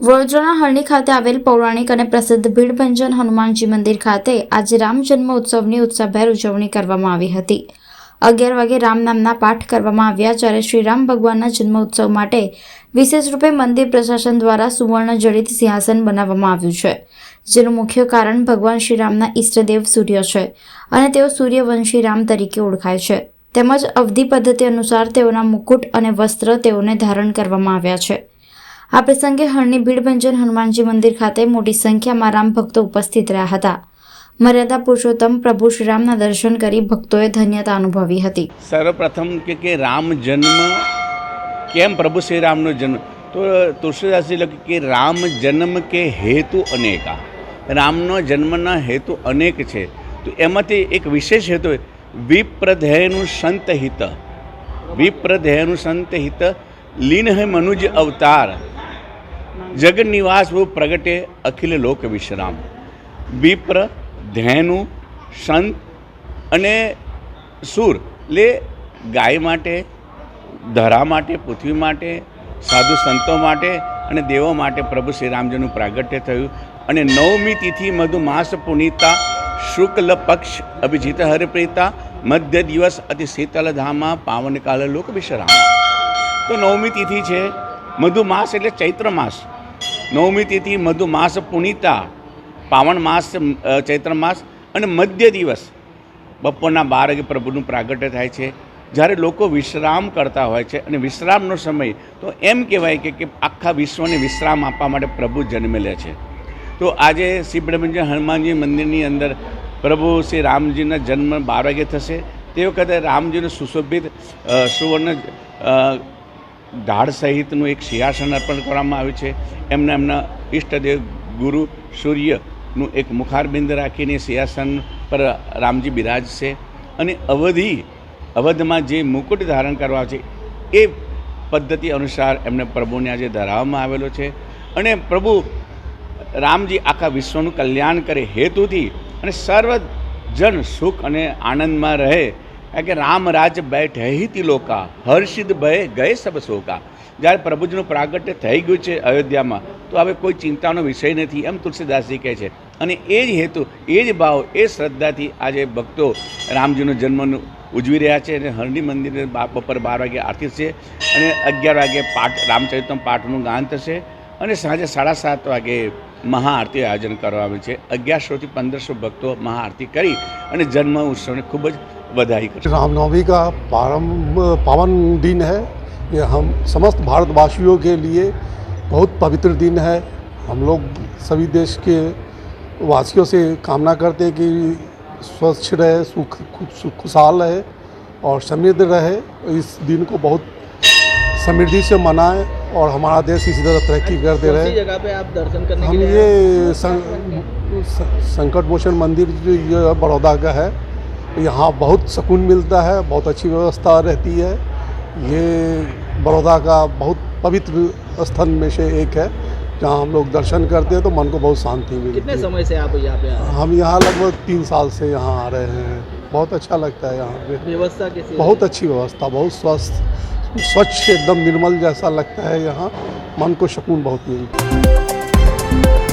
વડોદરાના હરણી ખાતે આવેલ પૌરાણિક અને પ્રસિદ્ધ ભીડભંજન હનુમાનજી મંદિર ખાતે આજે રામ જન્મ ઉત્સવની ઉત્સાહભેર ઉજવણી કરવામાં આવી હતી. અગિયાર વાગે રામ નામના પાઠ કરવામાં આવ્યા જ્યારે શ્રી રામ ભગવાનના જન્મ ઉત્સવ માટે વિશેષ રૂપે મંદિર પ્રશાસન દ્વારા સુવર્ણ જડિત સિંહાસન બનાવવામાં આવ્યું છે, જેનું મુખ્ય કારણ ભગવાન શ્રી રામના ઈષ્ટદેવ સૂર્ય છે અને તેઓ સૂર્યવંશી રામ તરીકે ઓળખાય છે. તેમજ અવધિ પદ્ધતિ અનુસાર તેઓના મુકુટ અને વસ્ત્ર તેઓને ધારણ કરવામાં આવ્યા છે. આ પ્રસંગે હળની ભીડભંજન હનુમાનજી મંદિર ખાતે મોટી સંખ્યામાં રામ ભક્તો ઉપસ્થિત રહ્યા હતા. મર્યાદા પુરુષોત્તમ પ્રભુ શ્રીરામના દર્શન કરી ભક્તોએ ધન્યતા અનુભવી હતી. સર્વપ્રથમ કે કે રામ જન્મ, કેમ પ્રભુ શ્રી રામનો જન્મ? તો તુલસીદાસજી લખ્યું કે રામ જન્મ કે હેતુ અનેકા રામનો જન્મના હેતુ અનેક છે. તો એમાંથી એક વિશેષ હેતુ વિપ્રધેયનું સંત હિત. વિપ્રધેયનું સંત હિત. લીન હે મનુજ અવતાર. જગ નિવાસ वो પ્રગટે અખિલ લોક વિશ્રામ. વિપ્ર, ધૈનુ, સંત અને સુર લે ગાય માટે, ધરા માટે, પૃથ્વી માટે, સાધુ સંતો માટે અને દેવો માટે પ્રભુ શ્રી રામજીનું પ્રાગટ્ય થયું અને નવમી તિથિ મધુમાસ પુનિતા, શુક્લ પક્ષ અભિજીત હરિપ્રીતા મધ્ય દિવસ અતિ શીતલ ધામા પાવન કાલ લોક વિશ્રામ. તો નવમી તિથિ છે મધુમાસ એટલે ચૈત્ર માસ. નવમી તિથિ મધુમાસ પુનિતા. પાવણ માસ ચૈત્ર માસ અને મધ્ય દિવસ. બપોરના બાર વાગે પ્રભુનું પ્રાગટ્ય થાય છે. જ્યારે લોકો વિશ્રામ કરતા હોય છે અને વિશ્રામનો સમય, તો એમ કહેવાય કે આખા વિશ્વને વિશ્રામ આપવા માટે પ્રભુ જન્મે લે છે. તો આજે શ્રી બ્રહ્મજી હનુમાનજી મંદિરની અંદર પ્રભુ શ્રી રામજીના જન્મ બાર વાગે થશે. તે વખતે રામજીનું સુશોભિત સુવર્ણ ઢાળ સહિતનું એક સિંહાસન અર્પણ કરવામાં આવ્યું છે. એમના એમના ઈષ્ટદેવ ગુરુ સૂર્યનું એક મુખારબિંદ રાખીને સિંહાસન પર રામજી બિરાજશે અને અવધિ, અવધમાં જે મુકુટ ધારણ કરવા છે, એ પદ્ધતિ અનુસાર એમને પ્રભુને આજે ધરાવવામાં આવેલો છે. અને પ્રભુ રામજી આખા વિશ્વનું કલ્યાણ કરે હેતુથી અને સર્વજન સુખ અને આનંદમાં રહે કે રામ રાજ બેઠ હિતિ લોકા હર્ષિદ ભય ગયે સબ શોકા. જ્યારે પ્રભુજીનું પ્રાગટ્ય થઈ ગયું છે અયોધ્યામાં, તો હવે કોઈ ચિંતાનો વિષય નથી, એમ તુલસીદાસજી કહે છે. અને એ જ હેતુ, એ જ ભાવ, એ શ્રદ્ધાથી આજે ભક્તો રામજીનો જન્મનું ઉજવી રહ્યા છે અને હરણી મંદિરે બપોર બાર વાગે આરતી છે અને અગિયાર વાગે પાઠ, રામચરિતમ પાઠનું ગાન થશે અને સાંજે સાડા સાત વાગે મહાઆરતી આયોજન કરવામાં આવ્યું છે. અગિયારસોથી પંદરસો ભક્તો મહાઆરતી કરી અને જન્મ ઉત્સવને ખૂબ જ बधाई अच्छा, रामनवमी का पारम पावन दिन है। ये हम समस्त भारतवासियों के लिए बहुत पवित्र दिन है। हम लोग सभी देश के वासियों से कामना करते हैं कि स्वच्छ रहे सुख खुशहाल रहे और समृद्ध रहे। इस दिन को बहुत समृद्धि से मनाएँ और हमारा देश इसी तरह तरक्की अच्छा, करते रहे। जगह पे आप दर्शन करने हम ये संकट मोचन मंदिर जो बड़ौदा का है यहाँ बहुत सुकून मिलता है बहुत अच्छी व्यवस्था रहती है। ये बड़ौदा का बहुत पवित्र स्थल में से एक है जहाँ हम लोग दर्शन करते हैं तो मन को बहुत शांति मिलती कितने समय से आप यहाँ पे हम यहाँ लगभग तीन साल से यहाँ आ रहे हैं। बहुत अच्छा लगता है यहाँ पे। व्यवस्था कैसी बहुत अच्छी व्यवस्था बहुत स्वस्थ स्वच्छ एकदम निर्मल जैसा लगता है यहाँ। मन को सुकून बहुत मिलता है।